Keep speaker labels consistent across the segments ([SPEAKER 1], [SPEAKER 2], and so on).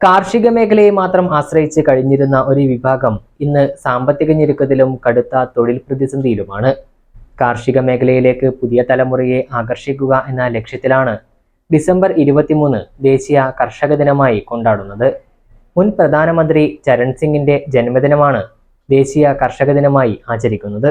[SPEAKER 1] കാർഷിക മേഖലയെ മാത്രം ആശ്രയിച്ച് കഴിഞ്ഞിരുന്ന ഒരു വിഭാഗം ഇന്ന് സാമ്പത്തിക ഞെരുക്കത്തിലും കടുത്ത തൊഴിൽ പ്രതിസന്ധിയിലുമാണ്. കാർഷിക മേഖലയിലേക്ക് പുതിയ തലമുറയെ ആകർഷിക്കുക എന്ന ലക്ഷ്യത്തിലാണ് ഡിസംബർ ഇരുപത്തിമൂന്ന് ദേശീയ കർഷക ദിനമായി കൊണ്ടാടുന്നത്. മുൻ പ്രധാനമന്ത്രി ചരൺ സിംഗിന്റെ ജന്മദിനമാണ് ദേശീയ കർഷക ദിനമായി ആചരിക്കുന്നത്.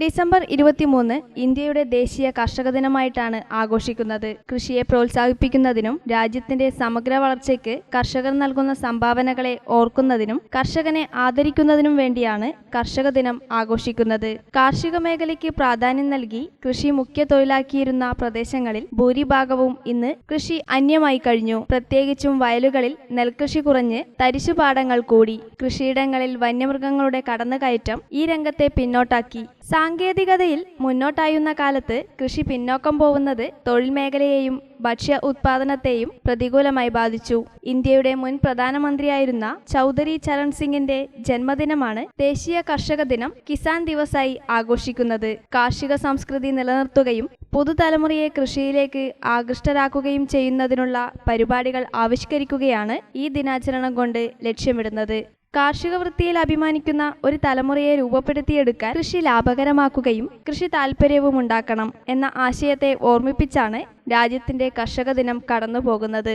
[SPEAKER 2] December ഇരുപത്തിമൂന്ന് ഇന്ത്യയുടെ ദേശീയ കർഷക ദിനമായിട്ടാണ് ആഘോഷിക്കുന്നത്. കൃഷിയെ പ്രോത്സാഹിപ്പിക്കുന്നതിനും രാജ്യത്തിന്റെ സമഗ്ര വളർച്ചയ്ക്ക് കർഷകർ നൽകുന്ന സംഭാവനകളെ ഓർക്കുന്നതിനും കർഷകനെ ആദരിക്കുന്നതിനും വേണ്ടിയാണ് കർഷക ദിനം ആഘോഷിക്കുന്നത്. കാർഷിക മേഖലയ്ക്ക് പ്രാധാന്യം നൽകി കൃഷി മുഖ്യ തൊഴിലാക്കിയിരുന്ന പ്രദേശങ്ങളിൽ ഭൂരിഭാഗവും ഇന്ന് കൃഷി അന്യമായി കഴിഞ്ഞു. പ്രത്യേകിച്ചും വയലുകളിൽ നെൽകൃഷി കുറഞ്ഞ് തരിശുപാടങ്ങൾ കൂടി. കൃഷിയിടങ്ങളിൽ വന്യമൃഗങ്ങളുടെ കടന്നുകയറ്റം ഈ രംഗത്തെ പിന്നോട്ടാക്കി. സാങ്കേതികതയിൽ മുന്നോട്ടായുന്ന കാലത്ത് കൃഷി പിന്നോക്കം പോകുന്നത് തൊഴിൽ മേഖലയെയും ഭക്ഷ്യ ഉത്പാദനത്തെയും പ്രതികൂലമായി ബാധിച്ചു. ഇന്ത്യയുടെ മുൻ പ്രധാനമന്ത്രിയായിരുന്ന ചൗധരി ചരൺ സിംഗിന്റെ ജന്മദിനമാണ് ദേശീയ കർഷക ദിനം കിസാൻ ദിവസായി ആഘോഷിക്കുന്നത്. കാർഷിക സംസ്കൃതി നിലനിർത്തുകയും പുതുതലമുറയെ കൃഷിയിലേക്ക് ആകൃഷ്ടരാക്കുകയും ചെയ്യുന്നതിനുള്ള പരിപാടികൾ ആവിഷ്കരിക്കുകയാണ് ഈ ദിനാചരണം കൊണ്ട് ലക്ഷ്യമിടുന്നത്. കാർഷിക വൃത്തിയിൽ അഭിമാനിക്കുന്ന ഒരു തലമുറയെ രൂപപ്പെടുത്തിയെടുക്കാൻ കൃഷി ലാഭകരമാക്കുകയും കൃഷി താല്പര്യവും ഉണ്ടാക്കണം എന്ന ആശയത്തെ ഓർമ്മിപ്പിച്ചാണ് രാജ്യത്തിന്റെ കർഷക ദിനം കടന്നുപോകുന്നത്.